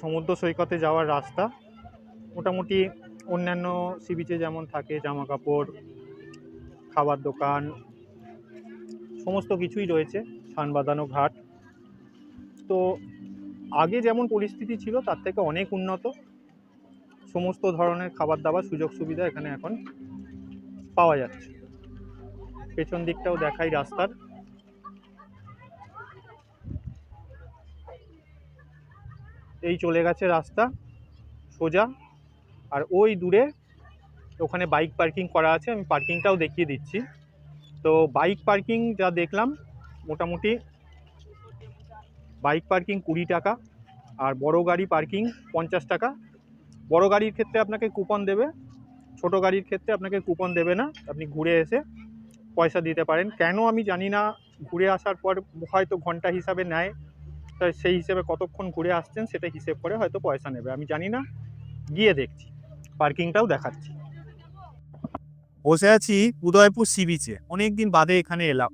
সমুদ্র সৈকতে যাওয়ার রাস্তা। মোটামুটি অন্যান্য সি বিচে যেমন থাকে জামা কাপড় খাবার দোকান, সমস্ত কিছুই রয়েছে সান বাঁধানো ঘাট। তো আগে যেমন পরিস্থিতি ছিল, তার থেকে অনেক উন্নত। সমস্ত ধরনের খাবার দাবার সুযোগ সুবিধা এখানে এখন পাওয়া যাচ্ছে। পেছন দিকটাও দেখাই রাস্তার। এই চলে গেছে রাস্তা, সোজা। আর ওই দূরে ওখানে বাইক পার্কিং করা আছে, আমি পার্কিংটাও দেখিয়ে দিচ্ছি। তো বাইক পার্কিং যা দেখলাম, মোটামুটি বাইক পার্কিং কুড়ি টাকা আর বড় গাড়ি পার্কিং পঞ্চাশ টাকা। বড় গাড়ির ক্ষেত্রে আপনাকে কুপন দেবে, ছোট গাড়ির ক্ষেত্রে আপনাকে কুপন দেবে না, আপনি ঘুরে এসে পয়সা দিতে পারেন। কেন আমি জানি না, ঘুরে আসার পর হয়তো ঘণ্টা হিসাবে নেয় তাই সেই হিসেবে কতক্ষণ ঘুরে আসছেন সেটা হিসেব করে হয়তো পয়সা নেবে। আমি জানি না, গিয়ে দেখছি। পার্কিংটাও দেখাচ্ছি। বসে আছি উদয়পুর সি বিচে। অনেকদিন বাদে এখানে এলাম।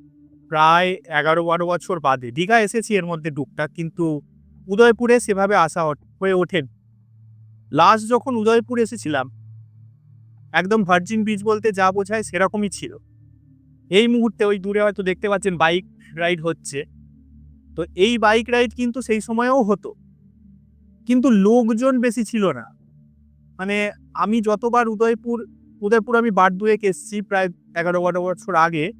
প্রায় এগারো বারো বছর বাদে। দীঘা এসেছি এর মধ্যে টুকটাক, কিন্তু উদয়পুরে সেভাবে আসা হয়ে ওঠেন। লাস্ট যখন উদয়পুর এসেছিলাম, একদম ভার্জিন বিচ বলতে যা বোঝায় সেরকমই ছিল। এই মুহূর্তে ওই দূরে হয়তো দেখতে পাচ্ছেন বাইক রাইড হচ্ছে। তো এই বাইক রাইড কিন্তু সেই সময়েও হতো। কিন্তু লোকজন বেশি ছিল না। মানে আমি যতবার উদয়পুর উদয়পুর আমি বার দুয়েক এসেছি প্রায় এগারো বারো বছর আগে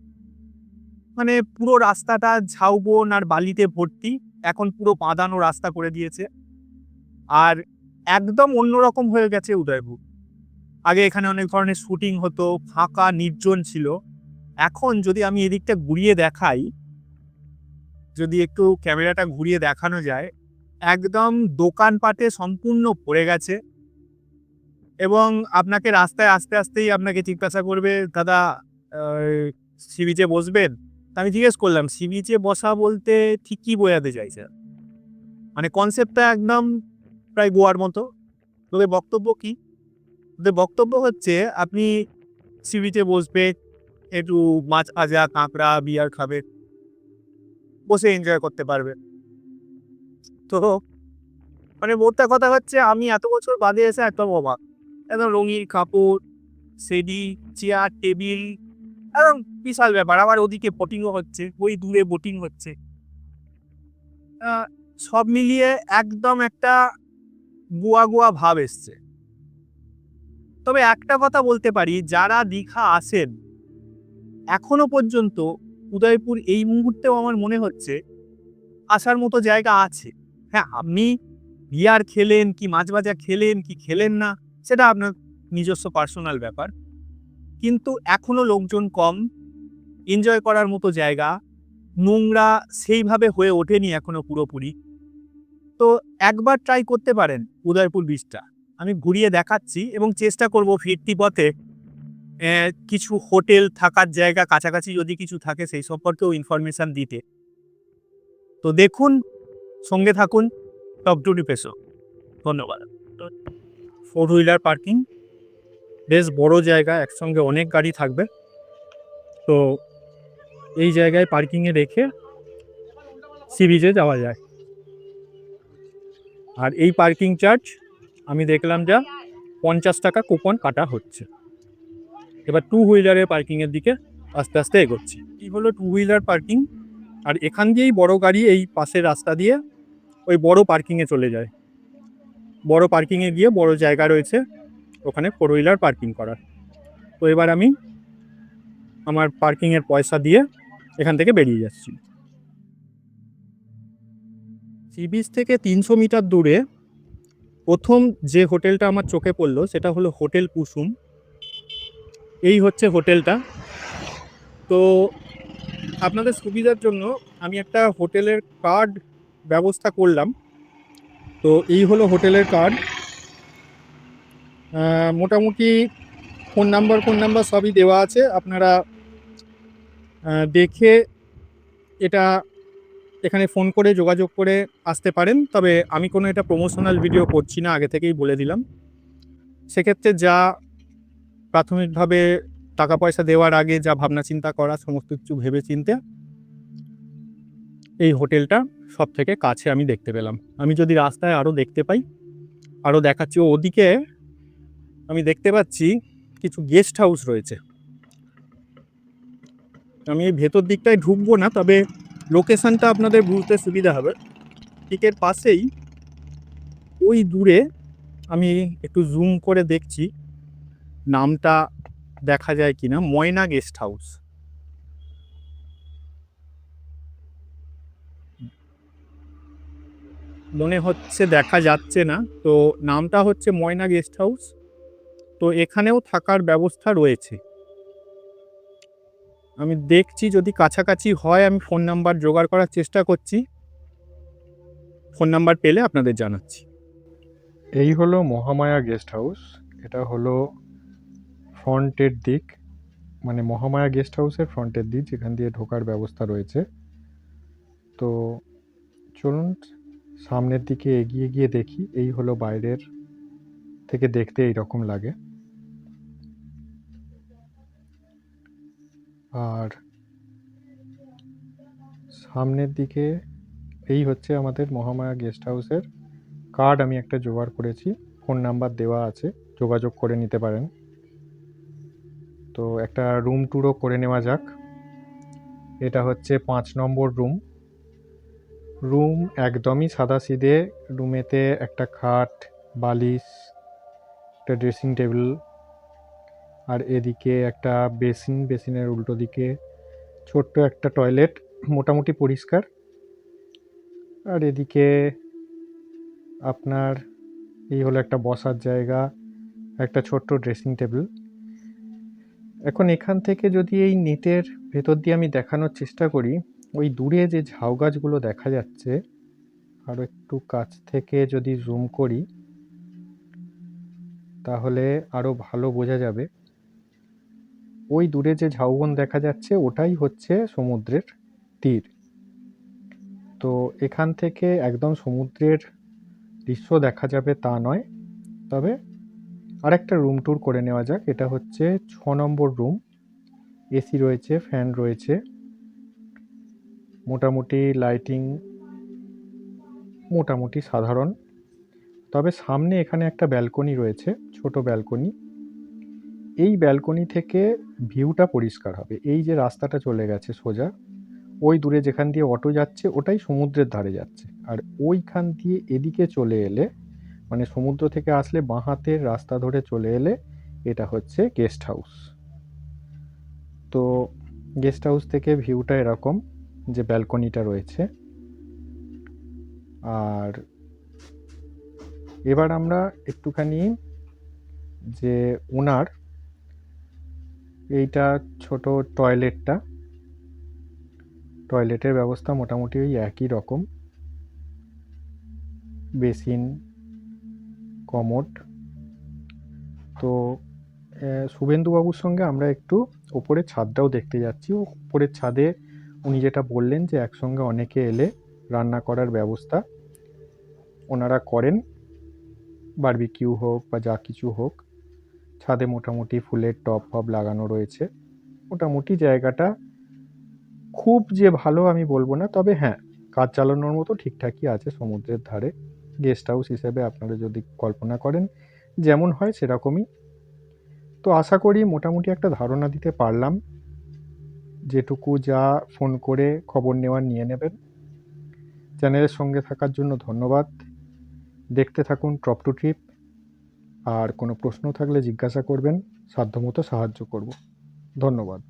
মানে পুরো রাস্তাটা ঝাউবন আর বালিতে ভর্তি, এখন পুরো বাঁধানো রাস্তা করে দিয়েছে। আর একদম অন্যরকম হয়ে গেছে উদয়পুর। আগে এখানে অনেক ধরনের শুটিং হতো, ফাঁকা, নির্জন ছিল। এখন যদি আমি এদিকটা ঘুরিয়ে দেখাই যদি একটু ক্যামেরাটা ঘুরিয়ে দেখানো যায়, একদম দোকানপাটে সম্পূর্ণ ভরে গেছে। এবং আপনাকে রাস্তায় আস্তে আস্তেই আপনাকে জিজ্ঞাসা করবে, দাদা সি বিচে বসবেন? তা আমি জিজ্ঞেস করলাম সি বিচে বসা বলতে ঠিক কি বোঝাতে চাইছে মানে কনসেপ্টটা একদম প্রায় গোয়ার মতো। তোদের বক্তব্য কি? তোদের বক্তব্য হচ্ছে, আপনি সি বিচে বসবে একটু মাছ ভাজা, কাঁকড়া, বিয়ার খাবে বসে এনজয় করতে পারবে। তো মানে মোদ্দা কথা হচ্ছে আমি এত বছর বাদে এসে একদম অবাক। একদম রঙিন কাপড়, সেডি চেয়ার টেবিল একদম বিশাল ব্যাপার। আবার ওদিকে বোটিংও হচ্ছে, ওই দূরে বোটিং হচ্ছে। সব মিলিয়ে একদম একটা গোয়া গোয়া ভাব এসছে। তবে একটা কথা বলতে পারি, যারা দীঘা আসেন, এখনও পর্যন্ত উদয়পুর এই মুহূর্তেও আমার মনে হচ্ছে আসার মতো জায়গা আছে। হ্যাঁ আপনি বিয়ার খেলেন কি মাছ ভাজা খেলেন কি খেলেন না, সেটা আপনার নিজস্ব পার্সোনাল ব্যাপার। কিন্তু এখনও লোকজন কম এনজয় করার মতো জায়গা, নোংরা সেইভাবে হয়ে ওঠেনি এখনও পুরোপুরি। তো একবার ট্রাই করতে পারেন উদয়পুর বীচটা আমি ঘুরিয়ে দেখাচ্ছি এবং চেষ্টা করব ফিরতি পথে কিছু হোটেল থাকার জায়গা কাছাকাছি যদি কিছু থাকে সেই সম্পর্কেও ইনফরমেশন দিতে। তো দেখুন, সঙ্গে থাকুন, টপ টু পেসো ধন্যবাদ। ফোর হুইলার পার্কিং বেশ বড় জায়গা, একসঙ্গে অনেক গাড়ি থাকবে। তো এই জায়গায় পার্কিংয়ে রেখে সি বিচে যাওয়া যায়। আর এই পার্কিং চার্জ আমি দেখলাম যা পঞ্চাশ টাকা কুপন কাটা হচ্ছে। এবার টু হুইলারের পার্কিংয়ের দিকে আস্তে আস্তে এগোচ্ছি। এই হলো টু হুইলার পার্কিং আর এখান দিয়েই বড় গাড়ি এই পাশের রাস্তা দিয়ে ওই বড় পার্কিংয়ে চলে যায়। বড় পার্কিংয়ে গিয়ে বড় জায়গা রয়েছে ওখানে ফোর হুইলার পার্কিং করার। তো এবার আমি আমার পার্কিংয়ের পয়সা দিয়ে এখান থেকে বেরিয়ে যাচ্ছি। সি বিচ থেকে তিনশো মিটার দূরে প্রথম যে হোটেলটা আমার চোখে পড়ল সেটা হলো হোটেল কুসুম। এই হচ্ছে হোটেলটা। তো আপনাদের সুবিধার জন্য আমি একটা হোটেলের কার্ড ব্যবস্থা করলাম। তো এই হলো হোটেলের কার্ড। মোটামুটি ফোন নাম্বার ফোন নাম্বার সবই দেওয়া আছে। আপনারা দেখে এটা এখানে ফোন করে যোগাযোগ করে আসতে পারেন। তবে আমি কোনো এটা প্রমোশনাল ভিডিও করছি না, আগে থেকেই বলে দিলাম। সেক্ষেত্রে যা প্রাথমিকভাবে টাকা পয়সা দেওয়ার আগে যা ভাবনা চিন্তা করা, সমস্ত কিছু ভেবে চিনতে এই হোটেলটা সব থেকে কাছে আমি দেখতে পেলাম। আমি যদি রাস্তায় আরও দেখতে পাই আরও দেখাচ্ছি, ওদিকে আমি দেখতে পাচ্ছি কিছু গেস্ট হাউস রয়েছে। আমি এই ভেতর দিকটায় ঢুকবো না, তবে লোকেশানটা আপনাদের বুঝতে সুবিধা হবে। ঠিক এর পাশেই, ওই দূরে আমি একটু জুম করে দেখছি। নামটা দেখা যায় কিনা, ময়না গেস্ট হাউস। মনে হচ্ছে দেখা যাচ্ছে না, তো নামটা হচ্ছে ময়না গেস্ট হাউস। তো এখানেও থাকার ব্যবস্থা রয়েছে। আমি দেখছি যদি কাছাকাছি হয়, আমি ফোন নাম্বার জোগাড় করার চেষ্টা করছি। ফোন নাম্বার পেলে আপনাদের জানাচ্ছি। এই হলো মহামায়া গেস্ট হাউস, এটা হলো ফ্রন্টের দিক মানে মহামায়া গেস্ট হাউসের ফ্রন্টের দিক, যেখান দিয়ে ঢোকার ব্যবস্থা রয়েছে। তো চলুন, সামনের দিকে এগিয়ে গিয়ে দেখি, এই হলো বাইরের থেকে দেখতে এই রকম লাগে। আর সামনের দিকে, এই হচ্ছে আমাদের মহামায়া গেস্ট হাউসের কার্ড, আমি একটা জোগাড় করেছি। ফোন নাম্বার দেওয়া আছে, যোগাযোগ করে নিতে পারেন। তো একটা রুম ট্যুরও করে নেওয়া যাক। এটা হচ্ছে পাঁচ নম্বর রুম রুম একদমই সাদাসিধে। রুমেতে একটা খাট, বালিশ, একটা ড্রেসিং টেবিল আর এদিকে একটা বেসিন বেসিনের উল্টো দিকে ছোট্ট একটা টয়লেট মোটামুটি পরিষ্কার। আর এদিকে আপনার এই হলো একটা বসার জায়গা, একটা ছোট্ট ড্রেসিং টেবিল এখন এখান থেকে যদি এই নেটের ভেতর দিয়ে আমি দেখানোর চেষ্টা করি, ওই দূরে যে ঝাউ গাছগুলো দেখা যাচ্ছে আরও একটু কাছ থেকে যদি জুম করি, তাহলে আরও ভালো বোঝা যাবে। ওই দূরে যে ঝাউবন দেখা যাচ্ছে, ওটাই হচ্ছে সমুদ্রের তীর। তো এখান থেকে একদম সমুদ্রের দৃশ্য দেখা যাবে তা নয়, তবে আরেকটা রুম ট্যুর করে নেওয়া যাক। এটা হচ্ছে ছ নম্বর রুম এসি রয়েছে ফ্যান রয়েছে। মোটামুটি লাইটিং মোটামুটি সাধারণ। তবে সামনে এখানে একটা ব্যালকনি রয়েছে, ছোট ব্যালকনি এই ব্যালকনি থেকে ভিউটা পরিষ্কার হবে। এই যে রাস্তাটা চলে গেছে সোজা, ওই দূরে যেখান দিয়ে অটো যাচ্ছে, ওটাই সমুদ্রের ধারে যাচ্ছে। আর ওইখান দিয়ে এদিকে চলে এলে মানে সমুদ্র থেকে আসলে বাঁ হাতের রাস্তা ধরে চলে এলে এটা হচ্ছে গেস্ট হাউস তো গেস্ট হাউস থেকে ভিউটা এরকম যে ব্যালকনিটা রয়েছে। আর এবার আমরা একটুখানি যে ওনার এইটা ছোট টয়লেটটা টয়লেটের ব্যবস্থা মোটামুটি ওই একই রকম। Basin commode. তো শুভেন্দুবাবুর সঙ্গে আমরা একটু ওপরের ছাদটাও দেখতে যাচ্ছি। ও উপরের ছাদে উনি যেটা বললেন যে একসঙ্গে অনেকে এলে রান্না করার ব্যবস্থা ওনারা করেন। বারবিকিউ হোক বা যা কিছু হোক, ছাদে মোটামুটি ফুলের টব ফব লাগানো রয়েছে। মোটামুটি জায়গাটা খুব যে ভালো আমি বলব না, তবে হ্যাঁ কাজ চালানোর মতো ঠিকঠাকই আছে সমুদ্রের ধারে। গেস্ট হাউস হিসেবে আপনারা যদি কল্পনা করেন, যেমন হয় সেরকমই। তো আশা করি মোটামুটি একটা ধারণা দিতে পারলাম। যেটুকু যা ফোন করে খবর নেওয়ার নিয়ে নেবেন। চ্যানেলের সঙ্গে থাকার জন্য ধন্যবাদ। দেখতে থাকুন টপ টু ট্রিপ। আর কোনো প্রশ্ন থাকলে জিজ্ঞাসা করবেন। সাধ্যমতো সাহায্য করব। ধন্যবাদ।